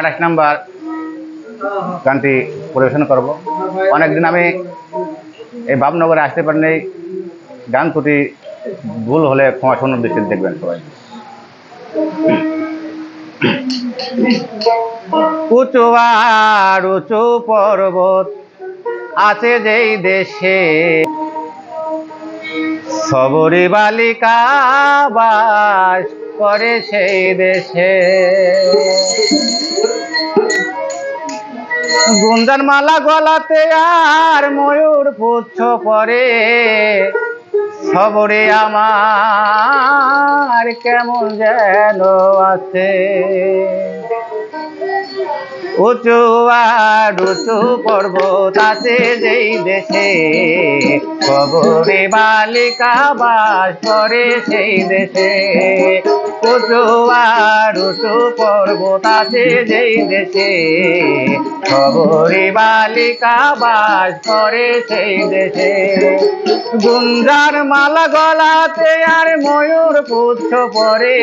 আঠাশ নাম্বার গানটি পরিবেশন করব। অনেকদিন আমি এই বাবনগরে আসতে পারিনি। গান ত্রুটি ভুল হলে ক্ষমা শূন্য দৃষ্টিতে দেখবেন সবাই। উঁচু আর উঁচু পর্বত আছে যেই দেশে। সবরি বালিকা বাস করে সেই দেশে। গুঞ্জন মালা গলাতে আর ময়ূর পুচ্ছ পরে। সবরে আমার কেমন যেন আছে। উঁচু আর উঁচু পর্বত আছে যেই দেশে। কবরে বালিকা বাস করে সেই দেশে। উঁচু আর উঁচু পর্বত আছে যেই দেশে। কবরে বালিকা বাস করে সেই দেশে। গুঞ্জার মালা গলাতে আর ময়ূর পুচ্ছ পরে।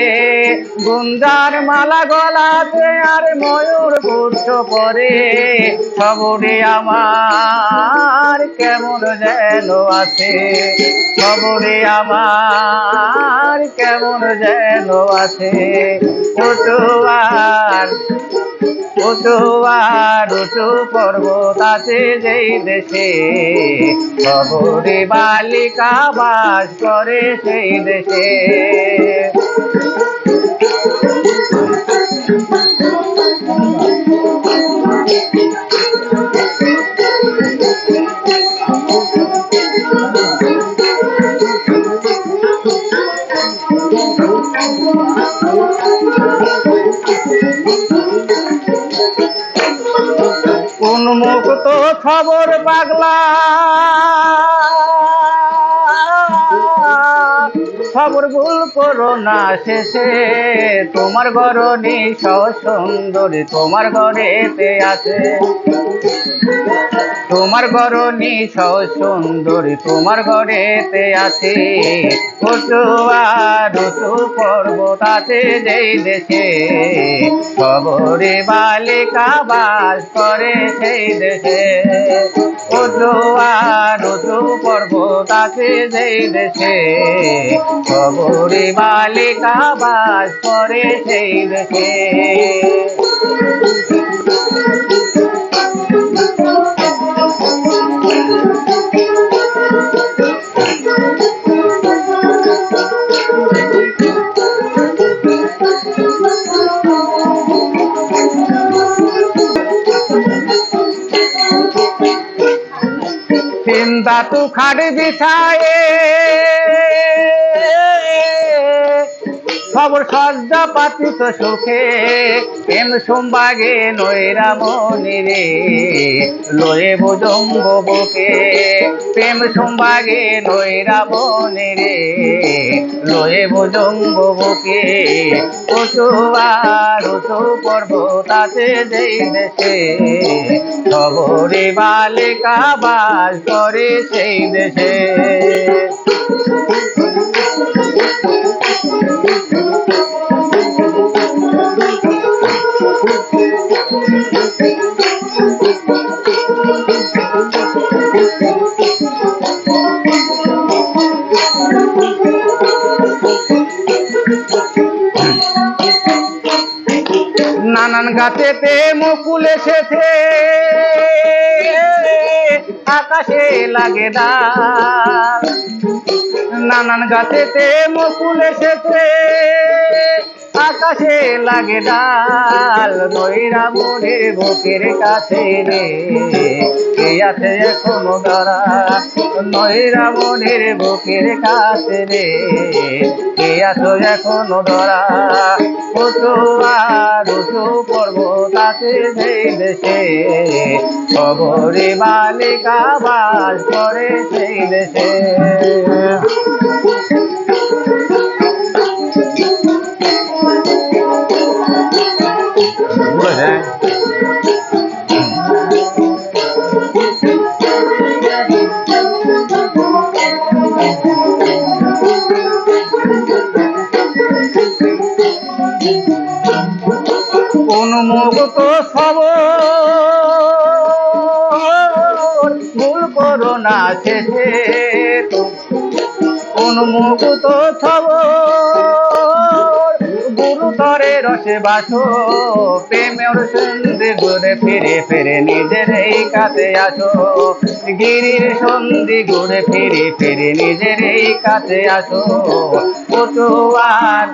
গুঞ্জার মালা গলাতে আর ময়ূর পুচ্ছ পরে। খবরে আমার কেমন যেন আছে। খবরে আমার কেমন যেন আছে। উঁচু আর উঁচু পর্বত আছে যেই দেশে। বালিকা বাস করে সেই দেশে। উন্মুক্ত খবর পাগলা। খবর ভুল করো না শেষে। তোমার গরনি সুন্দরী, তোমার ঘরেতে আছে। তোমার গরনি সুন্দরী, তোমার ঘরেতে আছে। আর উঁচু পর্বত আছে যেই দেশে খবরে বালিকা বাস করে সেই দেশে। আর উঁচু পর্বত আছে যেই দেশে খবরে বালিকা বাস করে সেই দেশে চিন্তা তু খাট বিছায়ে। খবর সজ্জা পাতিত সুখে প্রেম সম্বাগে নৈরা মনি রে? লয়ে বুজম্ব বুকে, প্রেম সম্বাগে নৈরা মনি রে? লয়ে বুজম্ব বুকে উঁচু আর উঁচু পর্বত আছে যেই দেশে। খবরে বালিকা বাস করে সেই দেশে। নানান গাছেতে মুকুল এসেছে। আকাশে লাগে ডাল নানান গাছেতে মুকুল এসেছে। আকাশে লাগে ডাল। নৈরা মনের বুকের কাছে রে। আছে এখনও ধরা নৈরা মনের বুকের কাছে রে। কে এখনও ধরা উঁচু আর উঁচু পর্বত আছে সেই দেশে খবরে বালিকা বাস করে সেই দেশে মুক্ত সব ভুল করো না শেষে। উন্মুক্ত ছব গুরুতরে রসে বাসো। প্রেমের সন্ধে ঘুরে ফিরে ফিরে নিজের এই কাছে আসো। গিরির সন্ধি ঘুরে ফিরে ফিরে নিজের এই কাছে আসো। আর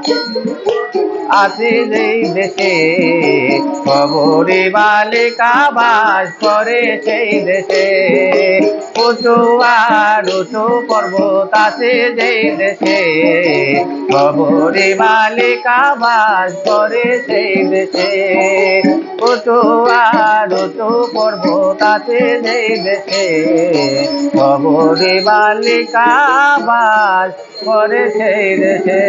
আছে যেই দেশে? খবরে বালিকা বাস করে সেই দেশে। আর উঁচু পর্বত আছে যেই দেশে? খবরে বালিকা বাস করে সেই দেশে। উঁচু আর পর্ব তাতে নেই দেশে কবরে বালিকা বাস করে সেই দেশে